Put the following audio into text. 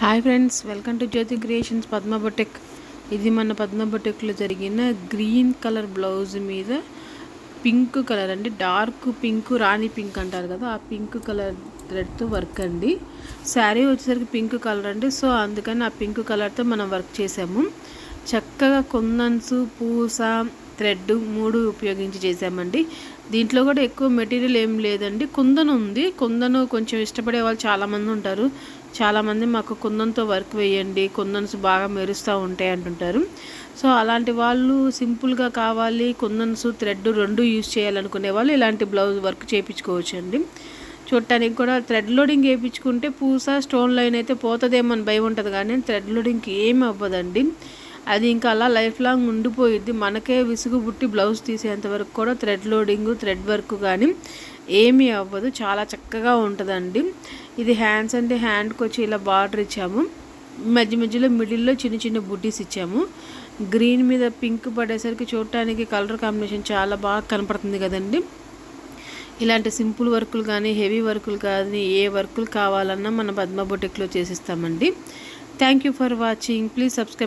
Hi friends welcome to Jyothi creations Padma boutique. ఇది మన పద్మ బొటెక్లో జరిగిన గ్రీన్ కలర్ బ్లౌజ్ మీద పింక్ కలర్ అండి డార్క్ పింక్ రాణి పింక్ అంటారు కదా ఆ పింక్ కలర్ థ్రెడ్తో వర్క్ అండి. శారీ వచ్చేసరికి పింక్ కలర్ అండి సో అందుకని ఆ పింక్ కలర్తో మనం వర్క్ చేసాము. చక్కగా కొందన్స్ పూస థ్రెడ్ మూడు ఉపయోగించి చేసామండి దీంట్లో కూడా ఎక్కువ మెటీరియల్ ఏం లేదండి. కుందను ఉంది. కుందను కొంచెం ఇష్టపడే వాళ్ళు చాలామంది ఉంటారు. చాలామంది మాకు కుందన్తో వర్క్ వేయండి. కుందన్స్ బాగా మెరుస్తూ ఉంటాయి అంటుంటారు. సో అలాంటి వాళ్ళు సింపుల్గా కావాలి. కుందన్స్ థ్రెడ్ రెండు యూజ్ చేయాలనుకునే వాళ్ళు ఇలాంటి బ్లౌజ్ వర్క్ చేయించుకోవచ్చు అండి చూడటానికి కూడా థ్రెడ్ లోడింగ్ వేయించుకుంటే పూస స్టోన్ లైన్ అయితే పోతుందేమో అని భయం ఉంటుంది కానీ థ్రెడ్ లోడింగ్కి ఏమి అవ్వదండి. అది ఇంకా అలా లైఫ్ లాంగ్ ఉండిపోయిద్ది. మనకే విసుగు పుట్టి బ్లౌజ్ తీసేంత వరకు కూడా థ్రెడ్ లోడింగ్ థ్రెడ్ వర్క్ కానీ ఏమీ అవ్వదు. చాలా చక్కగా ఉంటుందండి. ఇది హ్యాండ్స్ అంటే హ్యాండ్కి వచ్చి ఇలా బార్డర్ ఇచ్చాము. మధ్య మధ్యలో మిడిల్లో చిన్న చిన్న బుడ్డీస్ ఇచ్చాము. గ్రీన్ మీద పింక్ పడేసరికి చూడటానికి కలర్ కాంబినేషన్ చాలా బాగా కనపడుతుంది కదండి. ఇలాంటి సింపుల్ వర్కులు కానీ హెవీ వర్కులు కానీ ఏ వర్కులు కావాలన్నా మన పద్మ బొటిక్లో చేసిస్తామండి. Thank you for watching. Please subscribe